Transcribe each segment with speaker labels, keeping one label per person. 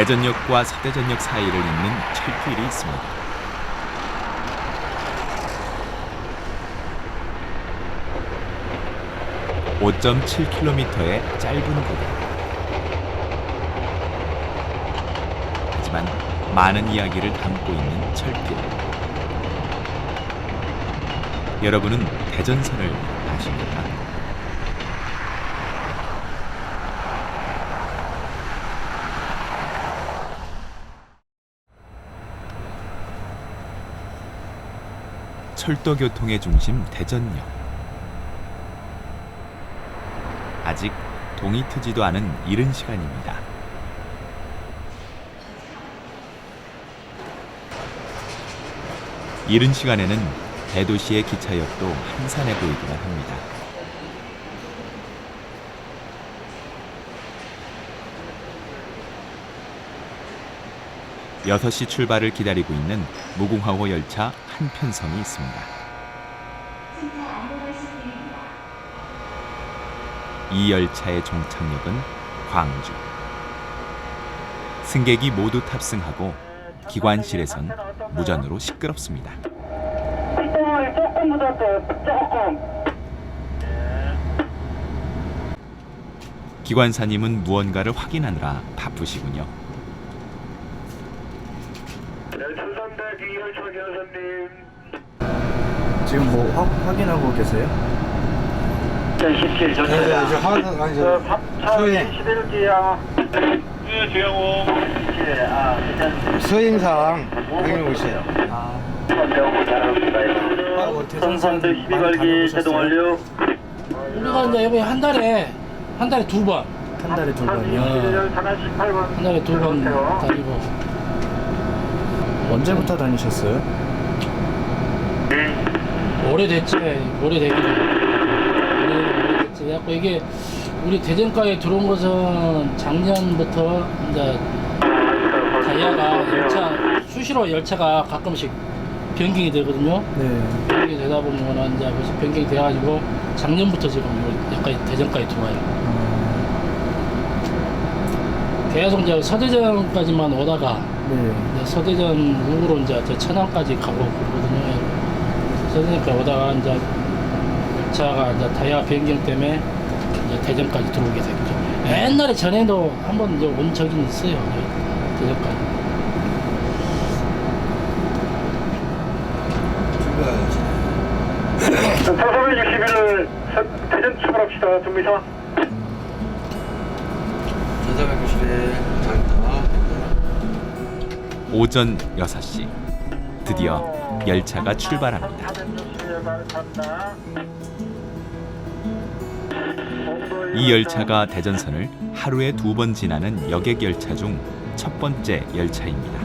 Speaker 1: 대전역과 서대전역 사이를 잇는 철길이 있습니다. (5.7km의) 짧은 고도 하지만 많은 이야기를 담고 있는 철길 여러분은 대전선을 아십니까? 철도 교통의 중심 대전역. 아직 동이 트지도 않은 이른 시간입니다. 이른 시간에는 대도시의 기차역도 한산해 보이기만 합니다. 여섯 시 출발을 기다리고 있는 무궁화호 열차 한 편성이 있습니다. 이 열차의 종착역은 광주. 승객이 모두 탑승하고 기관실에선 무전으로 시끄럽습니다. 기관사님은 무언가를 확인하느라 바쁘시군요.
Speaker 2: 네,
Speaker 3: 지금 뭐 확, 확인하고 계세요?
Speaker 2: 17
Speaker 4: 네,
Speaker 2: 전체다.
Speaker 4: 저 하나 아니 저 소행
Speaker 2: 11기야. 네, 주영호. 예, 아, 괜찮습니다.
Speaker 4: 소행상 확인해 보세요.
Speaker 3: 아,
Speaker 2: 잘합니다.
Speaker 3: 아, 뭐 대전선
Speaker 2: 성산대
Speaker 3: 많이
Speaker 2: 12발기 제동 완료.
Speaker 5: 우리가 이제 여기 한 달에 한 달에 두 번,
Speaker 3: 한 달에 두 번이요.
Speaker 2: 18번.
Speaker 5: 한 달에 두 번 다니고
Speaker 3: 언제부터 다니셨어요?
Speaker 5: 오래됐지, 오래되기도 오래됐지. 그래갖고 이게 우리 대전가에 들어온 것은 작년부터 이제 다이아가 열차 수시로 열차가 가끔씩 변경이 되거든요.
Speaker 3: 네.
Speaker 5: 변경이 되다 보면은 이제 벌써 변경이 돼가지고 작년부터 지금 여기까지 대전까지 들어와요.
Speaker 3: 어,
Speaker 5: 계속 이제 서대전까지만 오다가
Speaker 3: 네.
Speaker 5: 이제 서대전 우으로 이제 저 천안까지 가고 그러거든요. 서대전까지 오다가 이제 열차가 이제 타이어 변경 때문에 이제 대전까지 들어오게 됐죠. 옛날에 전에도 한번 이제 온 적이 있어요. 대전까지.
Speaker 2: 자, 461을 대전 출발합시다. 준비사.
Speaker 4: 전사백구십에 장타.
Speaker 1: 오전 6시. 드디어 열차가 출발합니다. 이 열차가 대전선을 하루에 두 번 지나는 여객 열차 중 첫 번째 열차입니다.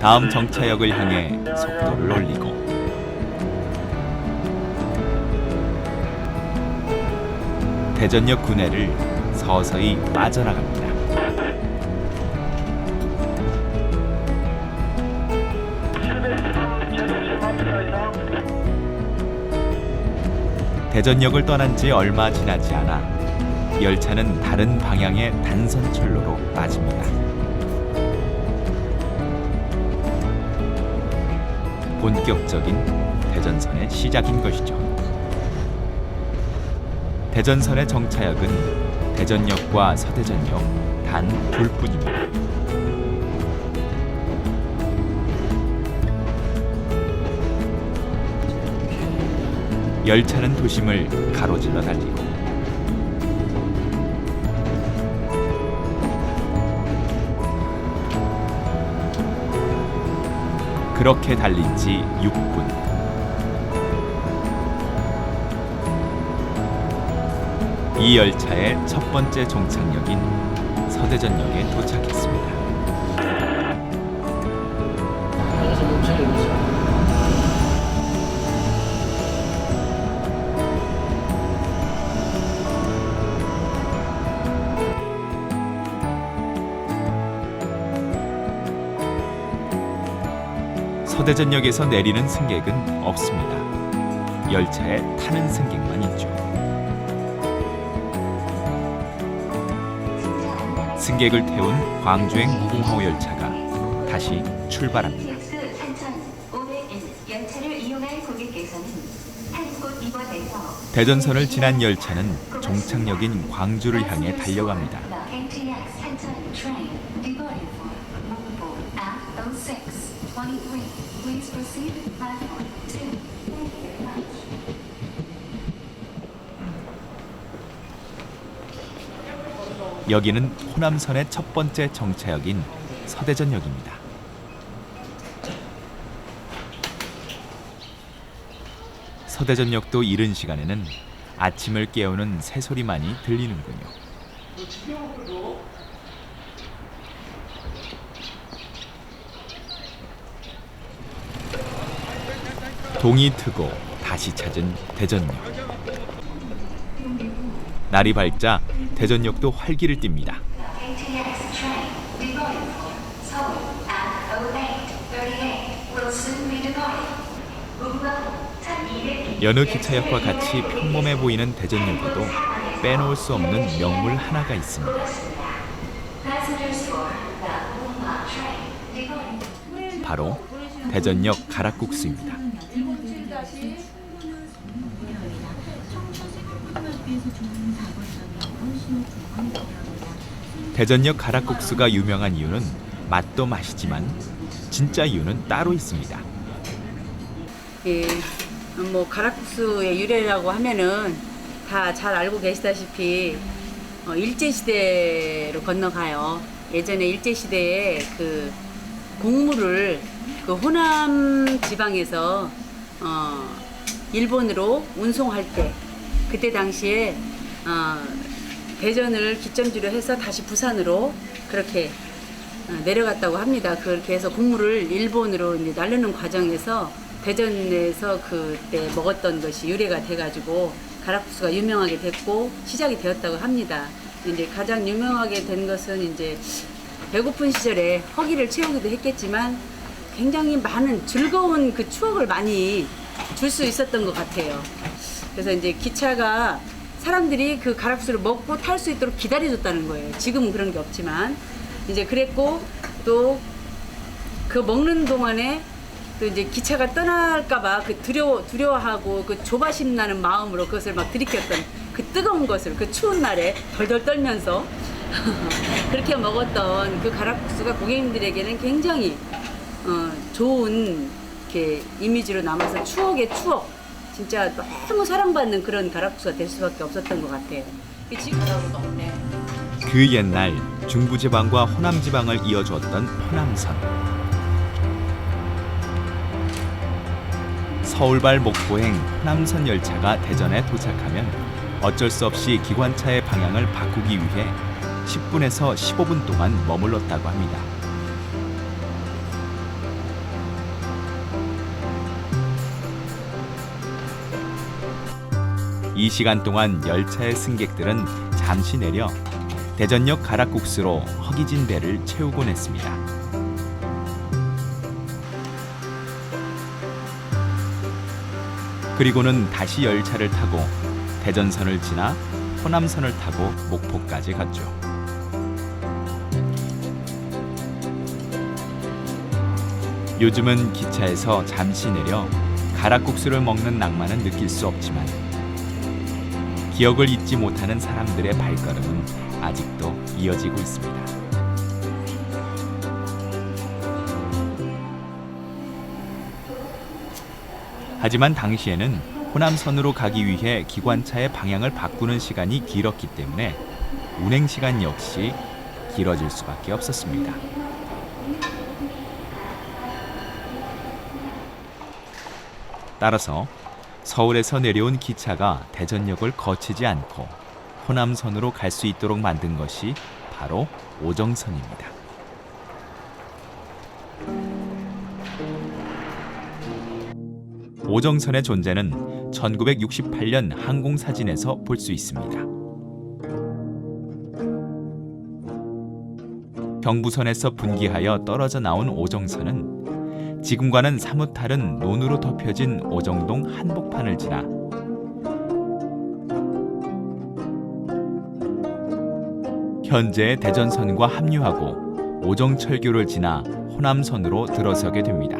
Speaker 1: 다음 정차역을 향해 속도를 올리고 대전역 구내를 서서히 빠져나갑니다. 대전역을 떠난 지 얼마 지나지 않아 열차는 다른 방향의 단선 철로로 빠집니다. 본격적인 대전선의 시작인 것이죠. 대전선의 정차역은 대전역과 서대전역 단 둘뿐입니다. 열차는 도심을 가로질러 달리고 그렇게 달린 지 6분. 이 열차의 첫 번째 종착역인 서대전역에 도착했습니다. 서대전역에서 내리는 승객은 없습니다. 열차에 타는 승객만 있죠. 승객을 태운 광주행 공호 열차가 다시 출발합니다.
Speaker 6: TX 3,500N 열차를 이용할 고객께서는 한곳 이번에서
Speaker 1: 대전선을 지난 열차는 종착역인 광주를 향해 달려갑니다. 여기는 호남선의 첫 번째 정차역인 서대전역입니다. 서대전역도 이른 시간에는 아침을 깨우는 새소리만이 들리는군요. 동이 트고 다시 찾은 대전역. 날이 밝자 대전역도 활기를 띱니다.
Speaker 6: KTX train departing for Seoul at 0838 will soon be departing. 문광 1200
Speaker 1: 여느 기차역과 같이 평범해 보이는 대전역에도 빼놓을 수 없는 명물 하나가 있습니다. 바로 대전역 가락국수입니다. 대전역 가락국수가 유명한 이유는 맛도 맛이지만 진짜 이유는 따로 있습니다.
Speaker 7: 예, 뭐 가락국수의 유래라고 하면은 다 잘 알고 계시다시피 어, 일제 시대로 건너가요. 예전에 일제 시대에 그 곡물을 그 호남 지방에서 어, 일본으로 운송할 때 그때 당시에 어, 대전을 기점지로 해서 다시 부산으로 그렇게 어, 내려갔다고 합니다. 그렇게 해서 곡물을 일본으로 이제 나르는 과정에서 대전에서 그때 먹었던 것이 유래가 돼가지고 가락국수가 유명하게 됐고 시작이 되었다고 합니다. 이제 가장 유명하게 된 것은 이제 배고픈 시절에 허기를 채우기도 했겠지만 굉장히 많은 즐거운 그 추억을 많이 줄 수 있었던 것 같아요. 그래서 이제 기차가 사람들이 그 가락수를 먹고 탈 수 있도록 기다려줬다는 거예요. 지금은 그런 게 없지만 이제 그랬고 또 그 먹는 동안에 또 이제 기차가 떠날까봐 그 두려워 두려워하고 그 조바심 나는 마음으로 그것을 막 들이켰던 그 뜨거운 것을 그 추운 날에 덜덜 떨면서 그렇게 먹었던 그 가락국수가 고객님들에게는 굉장히 어, 좋은 이렇게 이미지로 남아서 추억의 추억 진짜 너무 사랑받는 그런 가락국수가 될 수밖에 없었던 것 같아요.
Speaker 1: 그 옛날 중부 지방과 호남 지방을 이어주었던 호남선. 서울발 목포행 호남선 열차가 대전에 도착하면 어쩔 수 없이 기관차의 방향을 바꾸기 위해 10분에서 15분 동안 머물렀다고 합니다. 이 시간 동안 열차의 승객들은 잠시 내려 대전역 가락국수로 허기진 배를 채우곤 했습니다. 그리고는 다시 열차를 타고 대전선을 지나 호남선을 타고 목포까지 갔죠. 요즘은 기차에서 잠시 내려 가락국수를 먹는 낭만은 느낄 수 없지만 기억을 잊지 못하는 사람들의 발걸음은 아직도 이어지고 있습니다. 하지만 당시에는 호남선으로 가기 위해 기관차의 방향을 바꾸는 시간이 길었기 때문에 운행 시간 역시 길어질 수밖에 없었습니다. 따라서 서울에서 내려온 기차가 대전역을 거치지 않고 호남선으로 갈 수 있도록 만든 것이 바로 오정선입니다. 오정선의 존재는 1968년 항공사진에서 볼 수 있습니다. 경부선에서 분기하여 떨어져 나온 오정선은 지금과는 사뭇 다른 논으로 덮여진 오정동 한복판을 지나 현재 대전선과 합류하고 오정철교를 지나 호남선으로 들어서게 됩니다.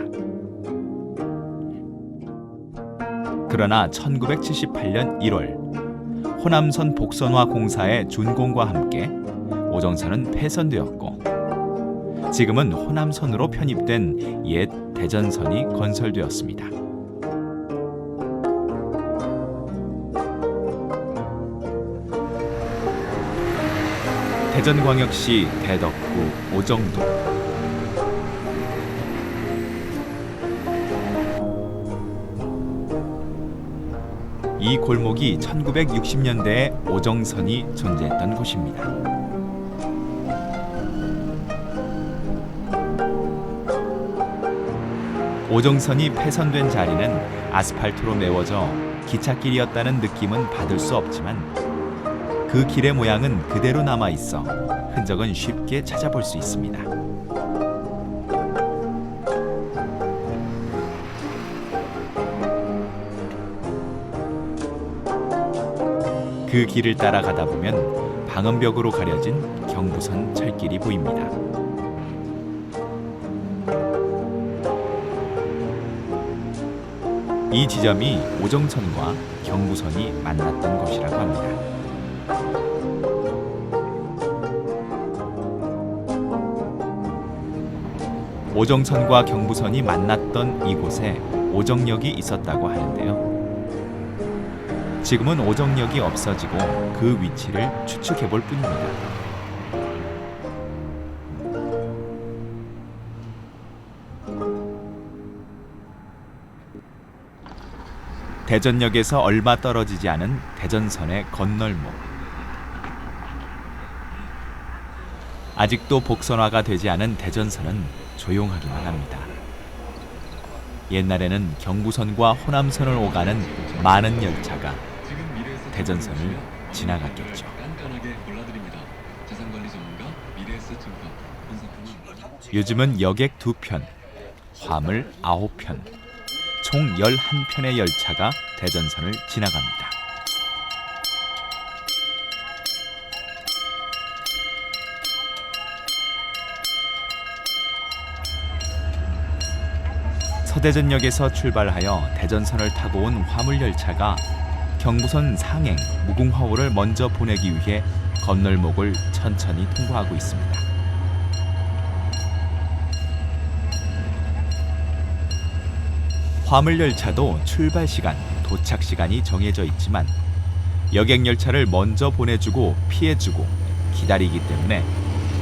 Speaker 1: 그러나 1978년 1월 호남선 복선화 공사의 준공과 함께 오정선은 폐선되었고 지금은 호남선으로 편입된 옛 대전선이 건설되었습니다. 대전광역시 대덕구 오정동 이 골목이 1960년대에 오정선이 존재했던 곳입니다. 오정선이 폐선된 자리는 아스팔트로 메워져 기찻길이었다는 느낌은 받을 수 없지만 그 길의 모양은 그대로 남아 있어 흔적은 쉽게 찾아볼 수 있습니다. 그 길을 따라가다 보면 방음벽으로 가려진 경부선 철길이 보입니다. 이 지점이 오정선과 경부선이 만났던 곳이라고 합니다. 오정선과 경부선이 만났던 이곳에 오정역이 있었다고 하는데요. 지금은 오정역이 없어지고 그 위치를 추측해 볼 뿐입니다. 대전역에서 얼마 떨어지지 않은 대전선의 건널목. 아직도 복선화가 되지 않은 대전선은 조용하기만 합니다. 옛날에는 경부선과 호남선을 오가는 많은 열차가 대전선을 지나갔겠죠. 요즘은 여객 두 편, 화물 아홉 편, 총 11편의 열차가 대전선을 지나갑니다. 서대전역에서 출발하여 대전선을 타고 온 화물 열차가 경부선 상행 무궁화호를 먼저 보내기 위해 건널목을 천천히 통과하고 있습니다. 화물 열차도 출발 시간, 도착 시간이 정해져 있지만 여객 열차를 먼저 보내주고 피해주고 기다리기 때문에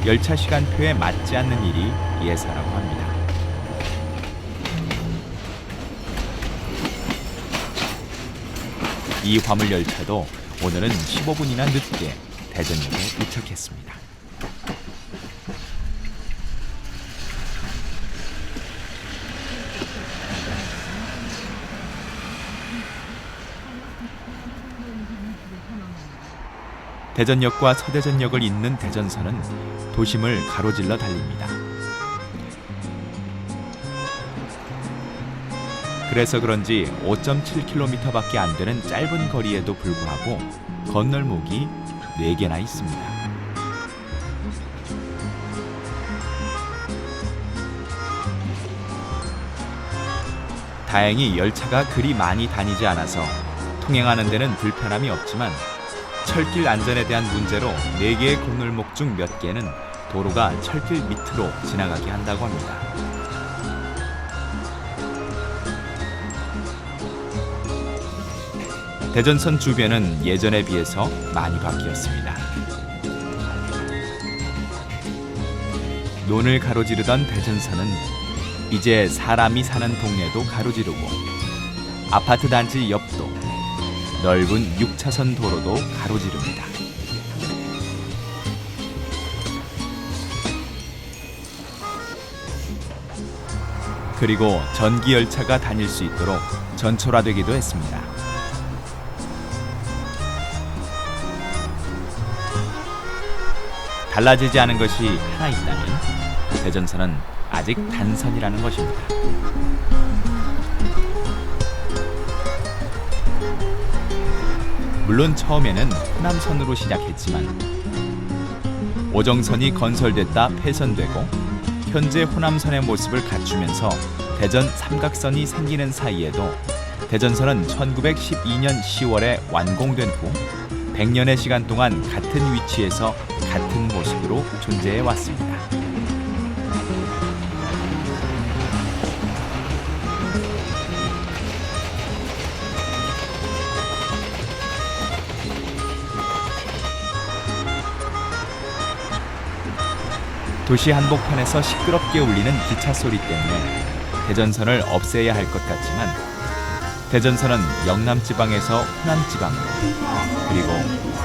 Speaker 1: 열차 시간표에 맞지 않는 일이 예사라고 합니다. 이 화물 열차도 오늘은 15분이나 늦게 대전역에 도착했습니다. 대전역과 서대전역을 잇는 대전선은 도심을 가로질러 달립니다. 그래서 그런지 5.7km밖에 안 되는 짧은 거리에도 불구하고 건널목이 4개나 있습니다. 다행히 열차가 그리 많이 다니지 않아서 통행하는 데는 불편함이 없지만 철길 안전에 대한 문제로 4개의 건널목 중 몇 개는 도로가 철길 밑으로 지나가게 한다고 합니다. 대전선 주변은 예전에 비해서 많이 바뀌었습니다. 논을 가로지르던 대전선은 이제 사람이 사는 동네도 가로지르고 아파트 단지 옆도 넓은 6차선 도로도 가로지릅니다. 그리고 전기 열차가 다닐 수 있도록 전철화되기도 했습니다. 달라지지 않은 것이 하나 있다면 대전선은 아직 단선이라는 것입니다. 물론 처음에는 호남선으로 시작했지만 오정선이 건설됐다 폐선되고 현재 호남선의 모습을 갖추면서 대전 삼각선이 생기는 사이에도 대전선은 1912년 10월에 완공된 후 100년의 시간 동안 같은 위치에서 같은 모습으로 존재해 왔습니다. 도시 한복판에서 시끄럽게 울리는 기차 소리 때문에 대전선을 없애야 할 것 같지만 대전선은 영남 지방에서 호남 지방으로 그리고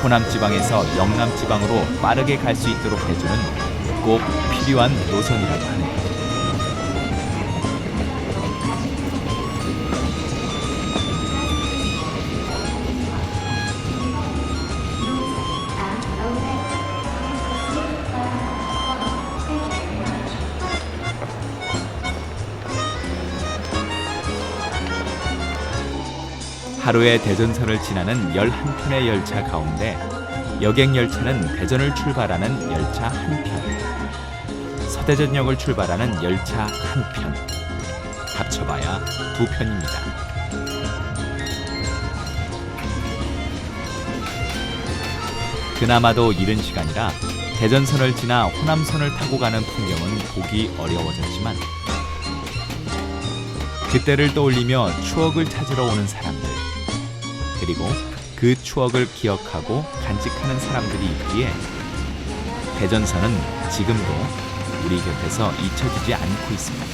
Speaker 1: 호남 지방에서 영남 지방으로 빠르게 갈 수 있도록 해주는 꼭 필요한 노선이라고 하네요. 하루에 대전선을 지나는 11편의 열차 가운데 여객 열차는 대전을 출발하는 열차 한 편, 서대전역을 출발하는 열차 한 편, 합쳐봐야 두 편입니다. 그나마도 이른 시간이라 대전선을 지나 호남선을 타고 가는 풍경은 보기 어려워졌지만 그때를 떠올리며 추억을 찾으러 오는 사람들 그리고 그 추억을 기억하고 간직하는 사람들이 있기에 대전선은 지금도 우리 곁에서 잊혀지지 않고 있습니다.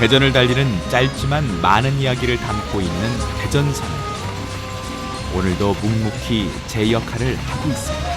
Speaker 1: 대전을 달리는 짧지만 많은 이야기를 담고 있는 대전선. 오늘도 묵묵히 제 역할을 하고 있습니다.